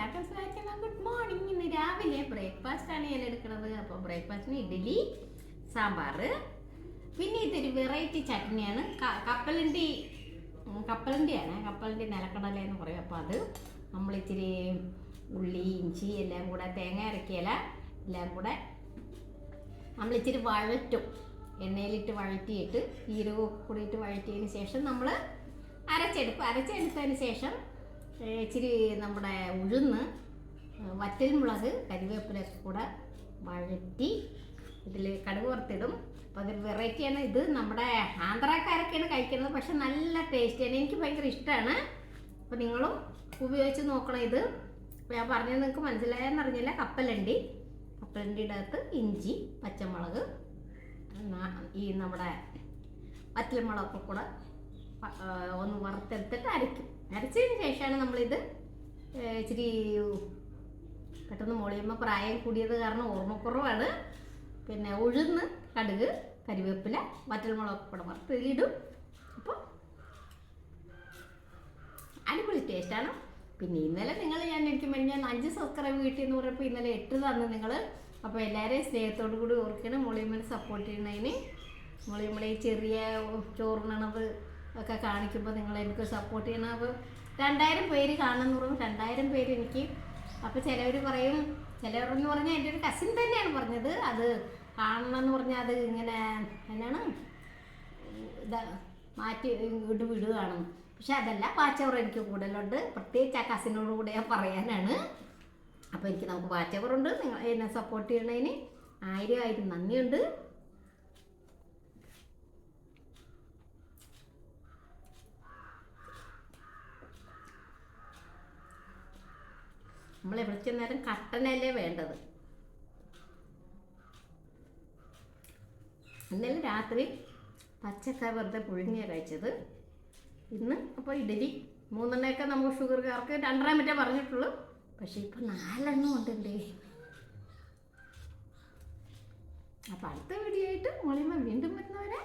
എല്ലാവർക്കും സ്വാഗതം good morning. ഇന്ന് രാവിലെ ബ്രേക്ക്ഫാസ്റ്റ് ആണ് ഞാൻ എടുക്കുന്നത് അപ്പോൾ ബ്രേക്ക്ഫാസ്റ്റിന് ഇഡ്ഡലി സാമ്പാർ. പിന്നെ ഇതൊരു വെറൈറ്റി ചട്നിയാണ്. കപ്പലിന്റെ ആണ് കപ്പലണ്ടി നിലക്കടല എന്ന് പറയും. അപ്പോൾ അത് നമ്മൾ ഇച്ചിരി ഉള്ളി ഇഞ്ചി എല്ലാം കൂടെ തേങ്ങ ഇറക്കിയല എല്ലാം കൂടെ നമ്മൾ ഇച്ചിരി വഴറ്റും. എണ്ണയിലിട്ട് വഴറ്റിയിട്ട് ഈരവും കൂടിയിട്ട് വഴറ്റിയതിന് ശേഷം നമ്മൾ അരച്ചെടുപ്പ് അരച്ചെടുത്തതിന് ശേഷം ഇച്ചിരി നമ്മുടെ ഉഴുന്ന് വറ്റൽ മുളക് കരിവേപ്പിലൊക്കെ കൂടെ വഴറ്റി ഇതിൽ കടുക് വറുത്തിടും. അപ്പോൾ അതൊരു വെറൈറ്റിയാണ് ഇത് നമ്മുടെ ആന്ധ്രാക്കാരൊക്കെയാണ് കഴിക്കുന്നത്. പക്ഷെ നല്ല ടേസ്റ്റിയാണ് എനിക്ക് ഭയങ്കര ഇഷ്ടമാണ് അപ്പോൾ നിങ്ങളും ഉപയോഗിച്ച് നോക്കണം ഇത്. ഞാൻ പറഞ്ഞത് നിങ്ങൾക്ക് മനസ്സിലായെന്ന് അറിഞ്ഞില്ല. കപ്പലണ്ടി. കപ്പലണ്ടിയുടെ അകത്ത് ഇഞ്ചി പച്ചമുളക് ഈ നമ്മുടെ വറ്റൽമുളകൊക്കെ കൂടെ ഒന്ന് വറുത്തെടുത്തിട്ട് അരയ്ക്കും. അരച്ചതിന് ശേഷമാണ് നമ്മളിത് ഇച്ചിരി പെട്ടെന്ന് മോളിയമ്മ പ്രായം കൂടിയത് കാരണം ഓർമ്മക്കുറവാണ്. പിന്നെ ഉഴുന്ന് കടുക് കരിവേപ്പില വറ്റൽമുളക് കൂടെ വറുത്ത് ഇതിലിടും അടിപൊളി ടേസ്റ്റാണ് പിന്നെ ഇന്നലെ നിങ്ങൾ ഞാൻ എനിക്ക് ഞാൻ അഞ്ച് സബ്സ്ക്രൈബ് കിട്ടി എന്ന് പറഞ്ഞപ്പോൾ ഇന്നലെ എട്ട് തന്നു നിങ്ങൾ അപ്പോൾ എല്ലാവരെയും സ്നേഹത്തോടു കൂടി ഓർക്കണം മോളിയമ്മനെ സപ്പോർട്ട് ചെയ്യണതിന് മോളിയമ്മളെ ഈ ചെറിയ ചോറിനണത് ഒക്കെ കാണിക്കുമ്പോൾ നിങ്ങൾ എനിക്ക് സപ്പോർട്ട് ചെയ്യണം. അപ്പോൾ രണ്ടായിരം പേര് കാണുന്നു രണ്ടായിരം പേര് എനിക്ക്. അപ്പോൾ ചിലവർ പറയും ചിലവരെന്ന് പറഞ്ഞാൽ എന്റെ ഒരു കസിൻ തന്നെയാണ് പറഞ്ഞത്. അത് കാണണം എന്ന് പറഞ്ഞാൽ അത് ഇങ്ങനെ എന്നാണ്? ഇതാ മാറ്റി ഇങ്ങോട്ട് വിടുകയാണ് പക്ഷെ അതല്ല പാച്ചവർ എനിക്ക് കൂടുതലുണ്ട്. പ്രത്യേകിച്ച് ആ കസിനോട് കൂടെ പറയാനാണ്. അപ്പോൾ എനിക്ക് നമുക്ക് പാച്ചവറുണ്ട് നിങ്ങൾ എന്നെ സപ്പോർട്ട് ചെയ്യണതിന് ആയിരം ആയിരം നന്ദിയുണ്ട്. നമ്മൾ എവിടെ നേരം കട്ടനല്ലേ വേണ്ടത്? ഇന്നലെ രാത്രി പച്ചക്കായ വെറുതെ പുഴുങ്ങിയ കഴിച്ചത്. ഇന്ന് അപ്പോൾ ഇഡലി. മൂന്നെണ്ണയൊക്കെ നമുക്ക് ഷുഗർകാർക്ക് രണ്ടര മറ്റേ പറഞ്ഞിട്ടുള്ളൂ. പക്ഷേ ഇപ്പോൾ നാലെണ്ണം ഉണ്ടല്ലേ. അപ്പോൾ അടുത്ത വീഡിയോ ആയിട്ട് മോളിമ്മ വീണ്ടും വരുന്നവരെ